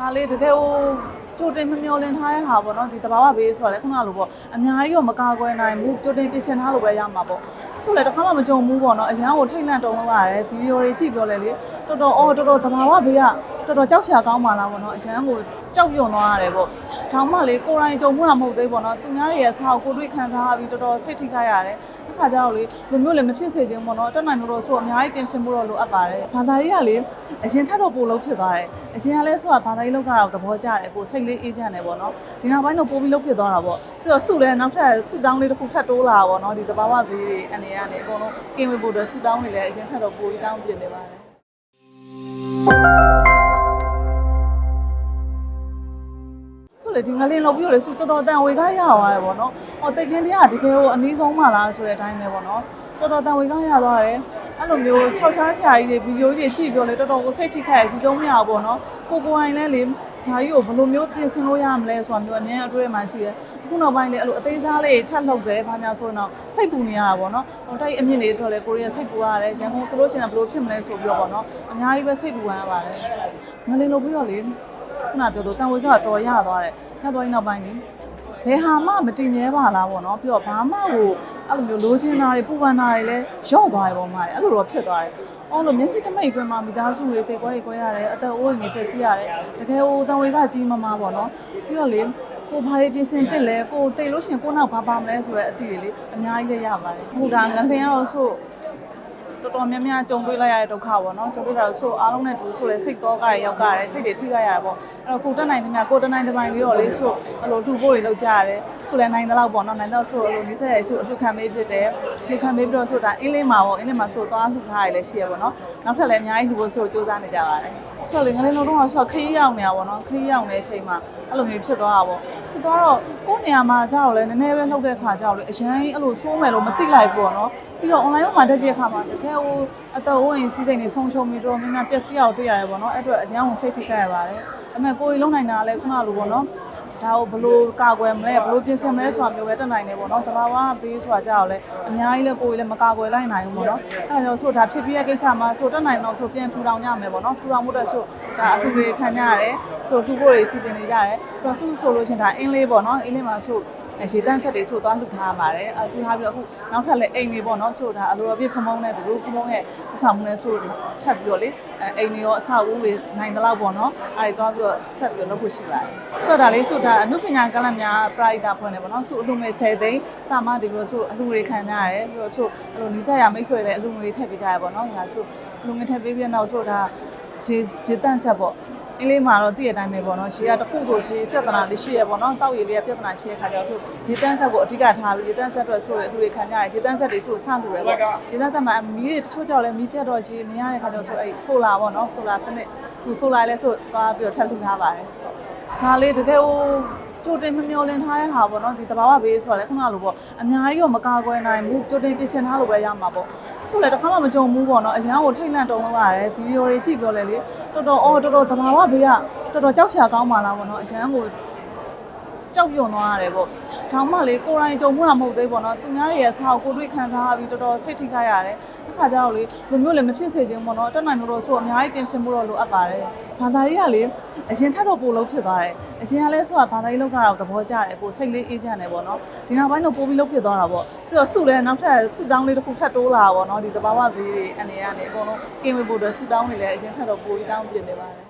ဒါလေးတကယ်ဟိုကြိုတင်မမျောလင်းထားတဲ့ဟာပေါ့နော်ဒီတဘာဝဘေးဆိုတာလေခုနလိုပေါ့အများကြီးတော့မကာကွယ်နိုင်ဘူးကြိုတင်ပြင်ဆင်ထားလို့ပဲရမှာပေါ့ဆိုလေတစ်ခါမှမကြုံဘူးပေါ့နော်အရန်ကိုထိတ်လန့်တုံလို့ရတယ်ဗီဒီယိုတွေကြည့်ပြောလဲလေတော်တော်အော်တော်တော်တဘာဝဘေးကတော်တော်ကြောက်စရာကောင်းပါလားပေါ့နော်အရန်ကိုကြောက်ရွံ့သွားရတယ်ပေါ့ဒါမှလေကိုယ်တိုင်ကြုံမှုတာမဟုတ်သေးပေါ့နော်သူများတွေရဲ့အစားကိုကိုတွေ့ခံစားပြီးတော်တော်စိတ်ထိခိုက်ရတယ်အ ခါကျတော့လေလူမျိုးလည်းမဖြစ်စေချင်ဘူးပေါ့နော်တက်နိုင်လို့ဆိုအများကြီးပြင်ဆင်မှုတော့လိုအပ်ပါတယ်ဘာသာရေးကလေအရင်ထက်တော့ပိုလို့ဖြစ်သွားတယ်အရင်ကလည်းဆိုတာဘာသာရေးလောက်ကတော့သဘောကျတယ်ကိုစိတ်လေးအေးချမ်းတယ်ပေါ့နော်ဒီနောက်ပိုင်းတော့ပိုပြီးလောက်ဖြစ်သွားတာပေါ့ပြီးတော့စုလည်းနောက်ထပ်စုတောင်းလေးတစ်ခုထပ်တိုးလာတာပေါ့နော်ဒီသဘာဝဘေးတွေအနေနဲ့အကုန်လုံးကင်းဝေးဖို့အတွက်စုတောင်းနေလည်းအရင်ထက်တော့ပိုပြီးတောင်းပြနေပါတယ် ဆိုလေဒီငလင်းလောက်ပြီးတော့လေစုတော်တော်တန်ဝေကားရသွားတယ်ပေါ့နော်။ဟောတိတ်ချင်းတရားတကယ်ကိုအနည်းဆုံးမှလားဆိုတဲ့အတိုင်းပဲပေါ့နော်။တော်တော်တန်ဝေကားရသွားတယ်။အဲ့လိုမျိုး၆ချားဆရာကြီးတွေဗီဒီယိုကြီးတွေကြည့်ပြောလေတော်တော်ကိုစိတ်ထိခိုက်ဘူးကြုံမရဘူးပေါ့နော်။ကိုကိုအိုင်လည်းလေဒါကြီးကိုဘယ်လိုမျိုးပြင်ဆင်လို့ရမလဲဆိုတာမျိုးအမြင်အတွေ့အမှရှိတယ်။ခုနောက်ပိုင်းလေအဲ့လိုအသေးစားလေးထပ်လှုပ်တယ်ဘာညာဆိုရင်တော့စိတ်ပူနေရတာပေါ့နော်။ဟိုတိုက်အမြင့်တွေအတွက်လေကိုရီးယားစိတ်ပူရတယ်။ရန်ကုန်ဆိုလို့ရှိရင်ဘယ်လိုဖြစ်မလဲဆိုပြီးတော့ပေါ့နော်။အများကြီးပဲစိတ်ပူရပါတယ်။ငလင်းလို့ပြီးတော့လေ ခုနပြောတော့တန်ဝေကတော်ရသွားတယ်။ထပ်သွားရင်နောက်ပိုင်းလေဘယ်ဟာမှမတည်မြဲပါလားပေါ့နော်ပြီးတော့ဘာမှကိုအဲ့လိုမျိုးလိုချင်တာတွေပူပန်တာတွေလည်းရော့သွားတယ်ပေါ့မှာအဲ့လိုတော့ဖြစ်သွားတယ်အော်လို့မျက်စိတမိတ်ကွင်းမှာမိသားစုတွေတိတ်ကွဲကွဲရတယ်အသက်အိုးအိမ်တွေဖြစ်စီရတယ်တကယ်ဟိုတန်ဝေကကြီးမမပေါ့နော်ပြီးတော့လေကိုဘာတွေပြင်ဆင်တက်လဲကိုတိတ်လို့ရှင်ကိုနောက်ဘာပါမလဲဆိုတဲ့အသည့်တွေလေအများကြီးလည်းရပါတယ်ဟိုဒါငလင်းကတော့ဆို တော်တော်များများကြုံတွေ့လိုက်ရတဲ့ဒုက္ခပေါ့နော်ကြုံတွေ့တာဆိုအားလုံးနဲ့တူဆိုလဲစိတ်တော့ကရရောက်ကြရတယ်စိတ်တွေထိခိုက်ရတာပေါ့အဲ့တော့ကိုတက်နိုင်သမျှကိုတက်နိုင်တဲ့ပိုင်းလေးတော့လေးဆိုအဲ့လိုလှူဖို့တွေလုပ်ကြရတယ်ဆိုလဲနိုင်တဲ့လောက်ပေါ့နော်နိုင်တော့ဆိုအဲ့လိုနေဆက်ရဆိုအလှူခံပေးဖြစ်တယ်လှူခံပေးပြီးတော့ဆိုတာအင်းလေးမှာပေါ့အင်းလေးမှာဆိုသွားလှူထားရလည်းရှိရပေါ့နော်နောက်ထပ်လည်းအများကြီးလှူဖို့ဆိုစူးစမ်းနေကြပါတယ်ဆိုတော့လေငလေးလုံးတော့ဆိုခရီးရောက်နေတာပေါ့နော်ခရီးရောက်နေတဲ့အချိန်မှာအဲ့လိုမျိုးဖြစ်သွားတာပေါ့ ဖြစ်သွားတော့ကိုယ့်နေရာမှာကျတော့လေနည်းနည်းပဲလှုပ်တဲ့ခါကျတော့လေအရင်အဲ့လိုဆိုးမယ်လို့မသိလိုက်ဘူးပေါ့နော်ပြီးတော့ online မှာတက်ကြည့်ခါမှာတကယ်ဟိုအတော်ဝင်စီးတဲ့နေဆုံးရှုံးပြီးတော့များများပျက်စီးအောင်တွေ့ရတယ်ပေါ့နော်အဲ့အတွက်အရင်ကစိတ်ထိခိုက်ရပါတယ်ဒါပေမဲ့ကိုယ်ကြီးလုံးနိုင်တာလည်းခုနလိုပေါ့နော် ဒါကိုဘလို့ကာကွယ်မလဲဘလို့ပြင်ဆင်မလဲဆိုတာမျိုးပဲတက်နိုင်တယ်ပေါ့နော်တဘာဝဘေးဆိုတာကြောက်လဲအများကြီးလဲကိုယ်ကြီးလည်းမကာကွယ်လိုက်နိုင်ဘူးပေါ့နော်အဲဒါကြောင့်ဆိုဒါဖြစ်ပြီးတဲ့ကိစ္စမှာဆိုတက်နိုင်တော့ဆိုပြန်ထူထောင်ကြမယ်ပေါ့နော်ထူထောင်မှုအတွက်ဆိုဒါအခုတွေခံကြရတယ်ဆိုထူဖို့တွေစီစဉ်နေကြရတယ်ပြီးတော့ဆိုဆိုလို့ရှင်ဒါအင်းလေးပေါ့နော်အင်းလေးမှာဆို ရေတန်းဆက်တွေဆိုသွားလှူထားပါတယ်အလှူထားပြီးတော့အခုနောက်ထပ်လည်းအိမ်တွေပေါ့နော်ဆိုဒါအလိုအပြည့်ဖမုံနဲ့ဒီလိုဖမုံနဲ့ဆောက်မှုနဲ့ဆိုထပ်ပြီးတော့လေအိမ်တွေရောအဆောက်အဦတွေနိုင်တဲ့လောက်ပေါ့နော်အဲဒီသွားပြီးတော့ဆက်ပြီးတော့လုပ်ဖို့ရှိပါတယ်ဆိုတော့ဒါလေးဆိုဒါအနုပညာကလပ်များ pride ဖွင့်တယ်ပေါ့နော်ဆိုအလှူငွေ10သိန်းစာမဒီလိုဆိုအလှူတွေခံကြရတယ်ပြီးတော့ဆိုအလိုနီးစပ်ရမိတ်ဆွေလည်းအလှူငွေထည့်ပေးကြရပေါ့နော်ဒါဆိုအလှူငွေထည့်ပေးပြီးတော့နောက်ဆိုဒါရေရေတန့်ဆက်ပေါ့ အင်းလေးမှာတော့တည့်ရတိုင်းပဲပေါ့နော်ရှေးကတစ်ခုကိုရှေးပြဿနာလေးရှိရပေါ့နော်တောက်ရည်လေးကပြဿနာရှိရခါကျတော့ဆိုရေတန်းဆက်ကိုအဓိကထားပြီးရေတန်းဆက်အတွက်ဆိုရအထူတွေခံကြရတယ်ရေတန်းဆက်တွေဆိုဆန့်လူတယ်ပေါ့ရေတန်းဆက်မှာမီးတွေတချို့ကြောက်လဲမီးပြတ်တော့ရေမရတဲ့ခါကျတော့ဆိုအဲ့ဆိုလာပေါ့နော်ဆိုလာစနစ်သူဆိုလာလဲဆိုသွားပြီးတော့ထပ်လှူထားပါတယ်ဒါလေးတကယ်ဟိုကြိုတင်မမျောလင်းထားတဲ့ဟာပေါ့နော်ဒီတဘာဝဘေးဆိုတာလေခုနလိုပေါ့အများကြီးတော့မကာကွယ်နိုင်ဘူးကြိုတင်ပြင်ဆင်ထားလို့ပဲရမှာပေါ့ဆိုလေတစ်ခါမှမကြုံဘူးပေါ့နော်အရန်ကိုထိတ်လန့်တုံလို့ရတယ်ဗီဒီယိုတွေကြည့်ပြောလဲလေ တော်တော်အော်တော်တော်တဘာဝဘေးကတော်တော်ကြောက်စရာကောင်းပါလားပေါ့နော်အရန်ကို ကြောက်ရွံ့သွားရတယ်ပေါ့ဒါမှလေကိုယ်တိုင်ကြုံမှုတာမဟုတ်သေးပေါ့နော်သူများတွေရဲ့အစားကိုကိုတွေ့ခံစားပြီးတော်တော်စိတ်ထိခိုက်ရတယ်အခါကျတော့လေလူမျိုးလည်းမဖြစ်စေချင်ဘူးပေါ့နော်တက်နိုင်လို့ဆိုအများကြီးပြင်ဆင်မှုတော့လိုအပ်ပါတယ်ဘာသာရေးကလေအရင်ထက်တော့ပိုလို့ဖြစ်သွားတယ်အရင်ကလည်းဆိုတာဘာသာရေးလောက်ကတော့သဘောကျတယ်ကိုစိတ်လေးအေးချမ်းတယ်ပေါ့နော်ဒီနောက်ပိုင်းတော့ပိုပြီးလောက်ဖြစ်သွားတာပေါ့ပြီးတော့စုလည်းနောက်ထပ်စုတောင်းလေးတစ်ခုထပ်တိုးလာတာပေါ့နော်ဒီသဘာဝဘေးတွေအနေနဲ့ကနေအကုန်လုံးကင်းဝေးဖို့အတွက်စုတောင်းနေလည်းအရင်ထက်တော့ပိုပြီးတောင်းပြနေပါတယ်